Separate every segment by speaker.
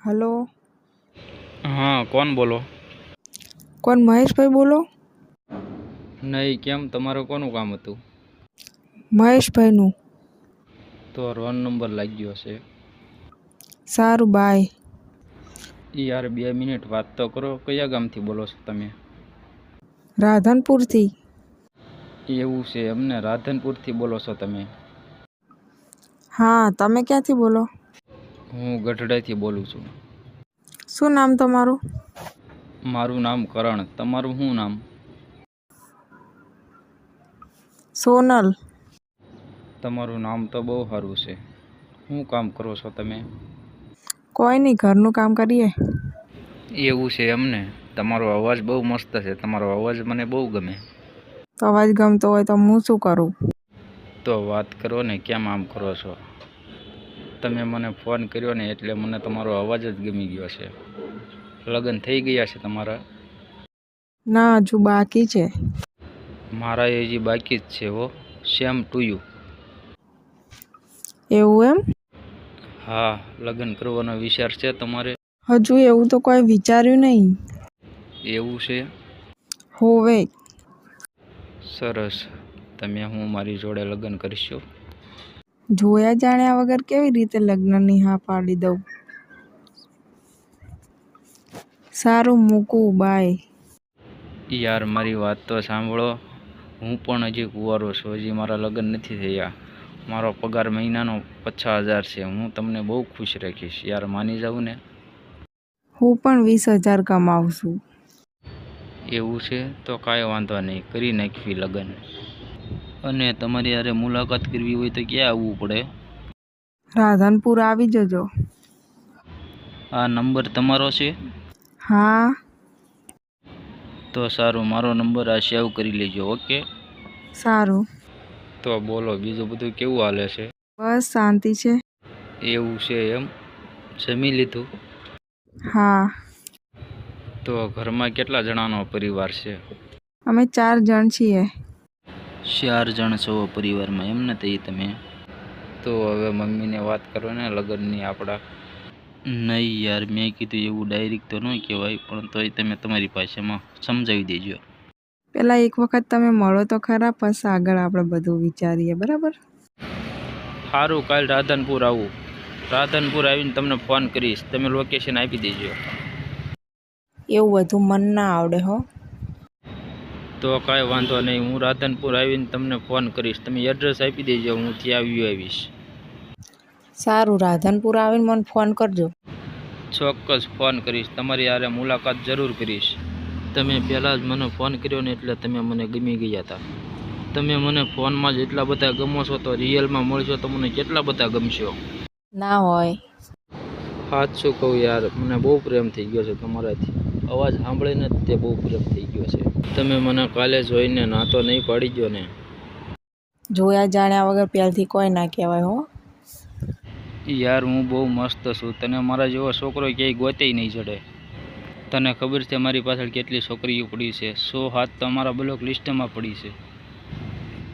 Speaker 1: Hello.
Speaker 2: હા કોણ બોલો?
Speaker 1: કોણ મહેશભાઈ બોલો?
Speaker 2: નહીં કેમ? તમારું કોનું કામ હતું?
Speaker 1: મહેશભાઈનું.
Speaker 2: તો રોન નંબર લાગ્યો છે
Speaker 1: સારું બાય.
Speaker 2: યાર બે મિનિટ વાત તો કરો. કયા ગામથી બોલો છો તમે?
Speaker 1: રાધનપુરથી.
Speaker 2: એવું છે અમને રાધનપુરથી બોલો છો તમે?
Speaker 1: હા તમે ક્યાંથી બોલો?
Speaker 2: હું ગઢડાથી બોલું છું.
Speaker 1: શું નામ તમારું?
Speaker 2: મારું નામ કરણ. તમારું શું નામ?
Speaker 1: સોનલ.
Speaker 2: તમારું નામ તો બહુ સારું છે. શું કામ કરો છો તમે?
Speaker 1: કોઈ નહીં ઘરનું કામ કરીએ.
Speaker 2: એવું છે એમને. તમારો અવાજ બહુ મસ્ત છે. તમારો અવાજ મને બહુ ગમે.
Speaker 1: તો અવાજ ગમતો હોય તો હું શું કરું?
Speaker 2: તો વાત કરો ને કેમ આમ કરો છો? તમે મને ફોન કર્યો ને એટલે મને તમારો અવાજ જ ગમી ગયો છે. લગ્ન થઈ ગયા છે તમારા?
Speaker 1: ના હજુ બાકી છે.
Speaker 2: મારા એ હજી બાકી જ છે હો. સેમ ટુ યુ
Speaker 1: એવું એમ?
Speaker 2: હા લગ્ન કરવાનો વિચાર છે તમારે?
Speaker 1: હજુ એવું તો કોઈ વિચાર્યું નહીં.
Speaker 2: એવું છે?
Speaker 1: હોવે.
Speaker 2: સરસ. તમે હું મારી જોડે લગ્ન કરશો?
Speaker 1: જોયા જાણ્યા વગર કેવી રીતે લગ્નની હા પાડી દઉં? સારું મૂકું બાય.
Speaker 2: યાર મારી વાત તો સાંભળો. હું પણ હજી કુંવારો છું. હજી મારા લગ્ન નથી થયા. મારો પગાર મહિનાનો પચાસ હજાર છે. હું તમને બહુ ખુશ રાખીશ. યાર માની જાઉં ને?
Speaker 1: હું પણ વીસ હજાર કમાવું છું.
Speaker 2: એવું છે? તો કાંઈ વાંધો નહીં. કરી નાખવી લગ્ન. અને તમારી યારે મુલાકાત કરવી હોય તો ક્યાં આવવું પડે?
Speaker 1: રાધનપુર આવી જજો.
Speaker 2: આ નંબર તમારો છે?
Speaker 1: હા.
Speaker 2: તો સારું મારો નંબર આ સેવ કરી લેજો ઓકે?
Speaker 1: સારું.
Speaker 2: તો બોલો બીજું બધું કેવું હાલે છે?
Speaker 1: બસ શાંતિ છે.
Speaker 2: એવું છે એમ? જમી લીધું?
Speaker 1: હા.
Speaker 2: તો ઘરમાં કેટલા જણાનો પરિવાર છે?
Speaker 1: અમે ચાર જણ છીએ.
Speaker 2: ચાર જણ છો પરિવારમાં એમ નથી તમે? તો હવે મમ્મીને વાત કરો ને લગ્નની આપણા નહીં યાર મેં કીધું એવું ડાયરેક્ટ તો ન કહેવાય પણ તોય તમે તમારી ભાષામાં સમજાવી દેજો.
Speaker 1: પહેલાં એક વખત તમે મળો તો ખરા પછી આગળ આપણે બધું વિચારીએ બરાબર?
Speaker 2: સારું કાલ રાધનપુર આવું. રાધનપુર આવીને તમને ફોન કરીશ તમે લોકેશન આપી દેજો.
Speaker 1: એવું બધું મન ના આવડે હો.
Speaker 2: તો કાંઈ વાંધો નહીં. હું રાધનપુર આવીને તમને ફોન કરીશ. તમે એડ્રેસ આપી દેજો હું ત્યાં આવી આવીશ.
Speaker 1: સારું રાધનપુર આવીને મને ફોન કરજો.
Speaker 2: ચોક્કસ ફોન કરીશ. તમારી યારે મુલાકાત જરૂર કરીશ. તમે પહેલાં જ મને ફોન કર્યો ને એટલે તમે મને ગમી ગયા હતા તમે મને ફોનમાં જ એટલા બધા ગમો છો તો રિયલમાં મળશો તો મને કેટલા બધા ગમશો?
Speaker 1: ના હોય.
Speaker 2: સાચું શું કહું યાર. મને બહુ પ્રેમ થઈ ગયો છે તમારાથી. અવાજ સાંભળીને જ તે બહુ પ્રેમ થઈ ગયો છે. તમે મને કાલે જોઈને નાતો નહીં પાડી ગયો ને.
Speaker 1: જોયા જાણ્યા વગર પહેલથી કોઈ ના કહેવાય હો.
Speaker 2: યાર હું બહુ મસ્ત છું. તને મારા જેવો છોકરો ક્યાંય ગોતે નહીં ચડે. તને ખબર છે મારી પાછળ કેટલી છોકરીઓ પડી છે. સો હાથ તો મારા બ્લોક લિસ્ટમાં પડી છે.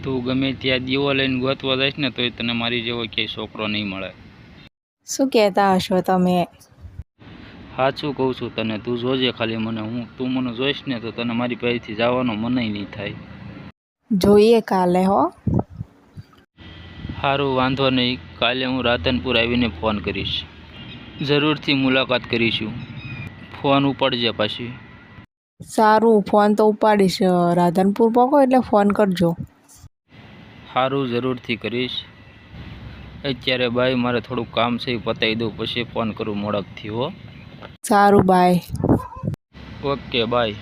Speaker 2: તું ગમે ત્યાં દીવો લઈને ગોતવા જઈશ ને તોય તને મારી જેવો ક્યાંય છોકરો નહીં મળે.
Speaker 1: શું કહેતા હશો તમે?
Speaker 2: સાચું કહું છું તને તું જોજે ખાલી મને હું તું મને જોઈશ ને તો તને મારી પાસેથી જવાનો મનય નહીં થાય.
Speaker 1: જોઈએ કાલે હો.
Speaker 2: સારું વાંધો નહીં. કાલે હું રાધનપુર આવીને ફોન કરીશ. જરૂરથી મુલાકાત કરીશું. ફોન ઉપાડજે પાછી.
Speaker 1: સારું ફોન તો ઉપાડીશ. રાધનપુર પહોંચો એટલે ફોન કરજો.
Speaker 2: સારું જરૂરથી કરીશ. અત્યારે બાય મારે થોડુંક કામ છે એ પતાવી દઉં પછી ફોન કરું મોડકથી હો.
Speaker 1: સારું બાય
Speaker 2: ઓકે બાય